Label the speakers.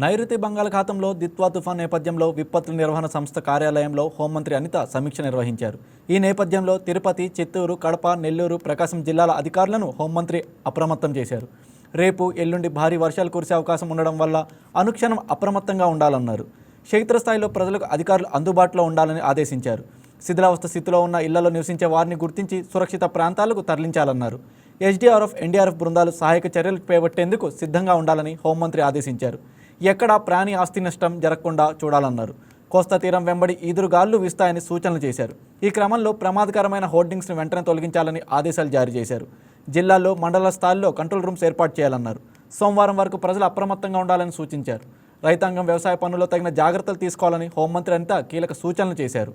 Speaker 1: నైరుతి బంగాళాఖాతంలో దిత్వా తుఫాన్ నేపథ్యంలో విపత్తుల నిర్వహణ సంస్థ కార్యాలయంలో హోంమంత్రి అనిత సమీక్ష నిర్వహించారు. ఈ నేపథ్యంలో తిరుపతి చిత్తూరు కడప నెల్లూరు ప్రకాశం జిల్లాల అధికారులను హోంమంత్రి అప్రమత్తం చేశారు. రేపు ఎల్లుండి భారీ వర్షాలు కురిసే అవకాశం ఉండడం వల్ల అనుక్షణం అప్రమత్తంగా ఉండాలన్నారు. క్షేత్రస్థాయిలో ప్రజలకు అధికారులు అందుబాటులో ఉండాలని ఆదేశించారు. శిథిలావస్థ స్థితిలో ఉన్న ఇళ్ళలో నివసించే వారిని గుర్తించి సురక్షిత ప్రాంతాలకు తరలించాలన్నారు. ఎస్డీఆర్ఎఫ్ ఎన్డీఆర్ఎఫ్ బృందాలు సహాయక చర్యలు చేపట్టేందుకు సిద్ధంగా ఉండాలని హోంమంత్రి ఆదేశించారు. ఎక్కడా ప్రాణి ఆస్తి నష్టం జరగకుండా చూడాలన్నారు. కోస్తా తీరం వెంబడి ఈదురుగాళ్ళు వీస్తాయని సూచనలు చేశారు. ఈ క్రమంలో ప్రమాదకరమైన హోర్డింగ్స్ను వెంటనే తొలగించాలని ఆదేశాలు జారీ చేశారు. జిల్లాల్లో మండల స్థాయిలో కంట్రోల్ రూమ్స్ ఏర్పాటు చేయాలన్నారు. సోమవారం వరకు ప్రజలు అప్రమత్తంగా ఉండాలని సూచించారు. రైతాంగం వ్యవసాయ పనుల్లో తగిన జాగ్రత్తలు తీసుకోవాలని హోంమంత్రి అనిత కీలక సూచనలు చేశారు.